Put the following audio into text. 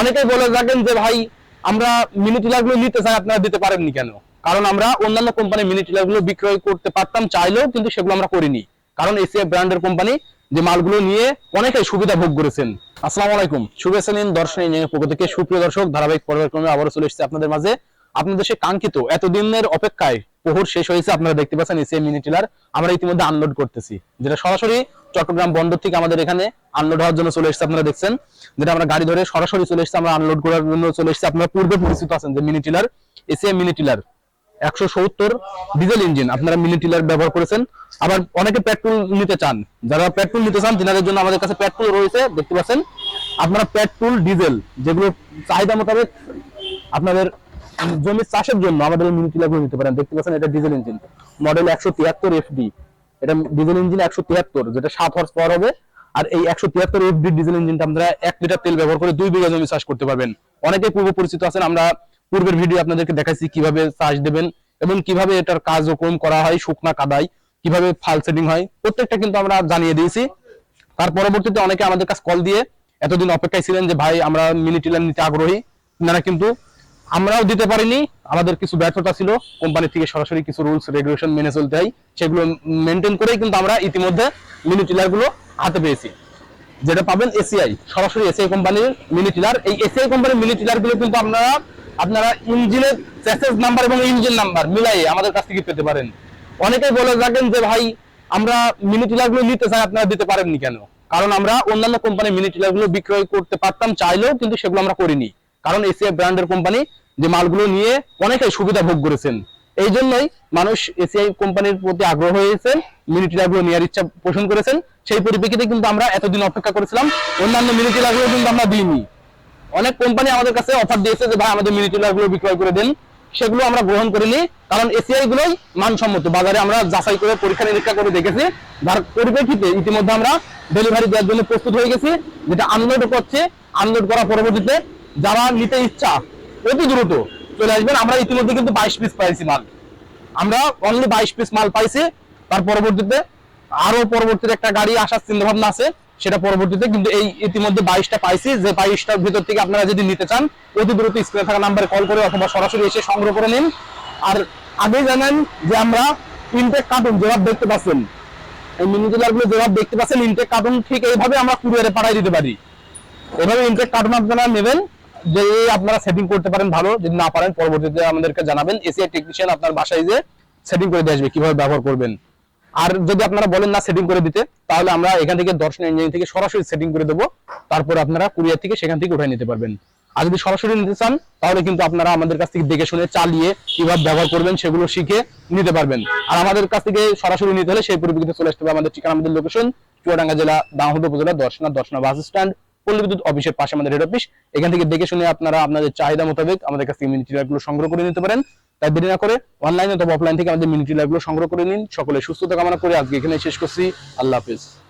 অনেকেই বলে থাকেন যে, ভাই, আমরা মিনি টিলারগুলো নিতে চাই, আপনারা দিতে পারেননি কেন? কারণ আমরা অন্যান্য কোম্পানি মিনি টিলারগুলো বিক্রয় করতে পারতাম, চাইলেও কিন্তু সেগুলো আমরা করিনি। কারণ এসিআই ব্র্যান্ডের কোম্পানি যে মালগুলো নিয়ে অনেকেই সুবিধা ভোগ করেছেন। আসসালামু আলাইকুম। শুভেচ্ছা নিন দর্শন ইঞ্জিনিয়ারিং পক্ষ থেকে সুপ্রিয় দর্শক, ধারাবাহিক পর্যায়ক্রমে আবারও চলে এসেছে আপনাদের মাঝে। আপনাদের সে কাঙ্ক্ষিত, এতদিনের অপেক্ষায় প্রহর শেষ হয়েছে, আপনারা দেখতে পাচ্ছেন এসিআই মিনি টিলার আমরা ইতিমধ্যে আনলোড করতেছি। যেটা সরাসরি চট্টগ্রাম বন্দর থেকে আমাদের এখানে আনলোড হওয়ার জন্য চলে এসেছে, আপনারা দেখছেন। যেটা আমরা গাড়ি ধরে সরাসরি চলে এসেছে, আমরা আনলোড করার জন্য চলে এসেছে। আপনারা পূর্বে পরিচিত আছেন যে mini tiller ACI mini tiller একশো সত্তর ডিজেল ইঞ্জিন আপনারা মিনি টিলার ব্যবহার করেছেন। আবার অনেকে পেট্রোল নিতে চান, যারা পেট্রোল নিতে চান, তিনাদের জন্য আমাদের কাছে পেট্রোল রয়েছে, দেখতে পাচ্ছেন। আপনারা পেট্রোল ডিজেল যেগুলো চাহিদা মোতাবেক আপনাদের জমির চাষের জন্য আমাদের মিনি টিলারগুলো নিতে পারেন, দেখতে পাচ্ছেন এটা ডিজেল ইঞ্জিন মডেল একশো তিয়াত্তর এফডি এটা ডিজেল ইঞ্জিন একশো তিয়াত্তর, যেটা সাত হর্স পাওয়ার হবে, আর এই একশো তিয়াত্তর এফডি ডিজেল ইঞ্জিনটা আপনারা এক লিটার তেল ব্যবহার করে দুই বিঘা জমি চাষ করতে পারবেন। অনেকে পূর্ব পরিচিত আছেন, আমরা পূর্বের ভিডিও আপনাদেরকে দেখাইছি কীভাবে চাষ দেবেন এবং কীভাবে এটার কার্যক্রম করা হয়, শুকনা কাদায়, কীভাবে ফাল সেটিং হয়, প্রত্যেকটা কিন্তু আমরা জানিয়ে দিয়েছি। তার পরবর্তীতে অনেকে আমাদের কাছে কল দিয়ে এতদিন অপেক্ষায় ছিলেন যে, ভাই, আমরা মিনি টিলার নিতে আগ্রহী। আপনারা কিন্তু আমরাও দিতে পারিনি। আমাদের কিছু ব্যর্থতা ছিল। কোম্পানি থেকে সরাসরি কিছু রুলস রেগুলেশন মেনে চলতে হয়। সেগুলো মেনটেন করেই কিন্তু আমরা ইতিমধ্যে মিনি টিলারগুলো হাতে পেয়েছি। যেটা পাবেন এসিআই সরাসরি এসিআই কোম্পানির মিনি টিলার এই এসিআই কোম্পানির মিনি টিলারগুলো কিন্তু আপনারা আপনারা ইঞ্জিনের চ্যাসেস নাম্বার এবং ইঞ্জিন নাম্বার মিলাইয়ে আমাদের কাছ থেকে পেতে পারেন। অনেকেই বলে থাকেন যে, ভাই, আমরা মিনি টিলারগুলো নিতে চাই, আপনারা দিতে পারেননি কেন? কারণ আমরা অন্যান্য কোম্পানির মিনি টিলারগুলো বিক্রয় করতে পারতাম, চাইলেও কিন্তু সেগুলো আমরা করিনি। কারণ এসিআই ব্র্যান্ডের কোম্পানি যে মালগুলো নিয়ে অনেকেই সুবিধা ভোগ করেছেন। এই জন্যই মানুষ এসিআই কোম্পানির প্রতি আগ্রহ হয়েছে মিনি টিলারগুলো নেওয়ার ইচ্ছা পোষণ করেছেন। সেই পরিপ্রেক্ষিতে কিন্তু আমরা এতদিন অপেক্ষা করেছিলাম, অন্যান্য মিনি টিলারগুলো কিন্তু আমরা দিইনি। অনেক কোম্পানি আমাদের কাছে অফার দিয়েছে যে, ভাই, আমাদের মিনি টিলারগুলো বিক্রয় করে দেন। সেগুলো আমরা গ্রহণ করিনি, কারণ এসিআই গুলোই মানসম্মত। বাজারে আমরা যাচাই করে পরীক্ষা নিরীক্ষা করে দেখেছি, যার পরিপ্রেক্ষিতে ইতিমধ্যে আমরা ডেলিভারি দেওয়ার জন্য প্রস্তুত হয়ে গেছি, যেটা আনলোড করছে। আনলোড করার পরবর্তীতে যারা নিতে ইচ্ছা, অতি দ্রুত চলে আসবেন। আমরা ইতিমধ্যে কিন্তু বাইশ পিস পাইছি মাল। আমরা অনলি বাইশ পিস মাল পাইছি। তার পরবর্তীতে আরও পরবর্তীতে একটা গাড়ি আসার চিন্তা ভাবনা আছে। সেটা পরবর্তীতে কিন্তু এই ইতিমধ্যে বাইশটা পাইছি। যে বাইশটার ভিতর থেকে আপনারা যদি নিতে চান, অতি দ্রুত স্ক্রিনে থাকা নাম্বারে কল করে অথবা সরাসরি এসে সংগ্রহ করে নিন। আর আগে জানেন যে আমরা ইনটেক কার্টুন যেভাবে দেখতে পাচ্ছেন। এই মিনি ডিলারগুলো যেভাবে দেখতে পাচ্ছেন। ইনটেক কার্টুন ঠিক এইভাবে আমরা কুরিয়ারে পাঠাই দিতে পারি। এভাবে ইনটেক কার্টুন আপনারা নেবেন। আপনারা সেটিং করতে পারেন ভালো, যদি না পারেন পরবর্তীতে আমাদেরকে জানাবেন। এসিআই টেকনিশিয়ান আপনার বাসায় যে সেটিং করে দিয়ে আসবে, কীভাবে ব্যবহার করবেন। আর যদি আপনারা বলেন না সেটিং করে দিতে, তাহলে আমরা এখান থেকে দর্শন থেকে সরাসরি সেটিং করে দেবো। তারপর আপনারা কুরিয়ার থেকে সেখান থেকে উঠাই নিতে পারবেন। আর যদি সরাসরি নিতে চান, তাহলে কিন্তু আপনারা আমাদের কাছ থেকে দেখে শুনে, চালিয়ে কীভাবে ব্যবহার করবেন সেগুলো শিখে নিতে পারবেন। আর আমাদের কাছ থেকে সরাসরি নিতে হলে সেই পরিপ্রেক্ষিতে চলে আসতে হবে আমাদের ঠিকানা, আমাদের লোকেশন চুয়াডাঙ্গা জেলা, দামোদর উপজেলা, দর্শনা দর্শনা বাস স্ট্যান্ড পল্লী বিদ্যুৎ অফিসের পাশে আমাদের হেড অফিস এখান থেকে দেখে শুনে আপনারা আপনাদের চাহিদা মোতাবেক আমাদের কাছে মিনিটি গুলো সংগ্রহ করে নিতে পারেন। তাই দেরি না করে অনলাইন অথবা অফলাইন থেকে আমাদের মিনিটি গুলো সংগ্রহ করে নিন। সকলে সুস্থতা কামনা করে আজকে এখানে শেষ করছি। আল্লাহ হাফিজ।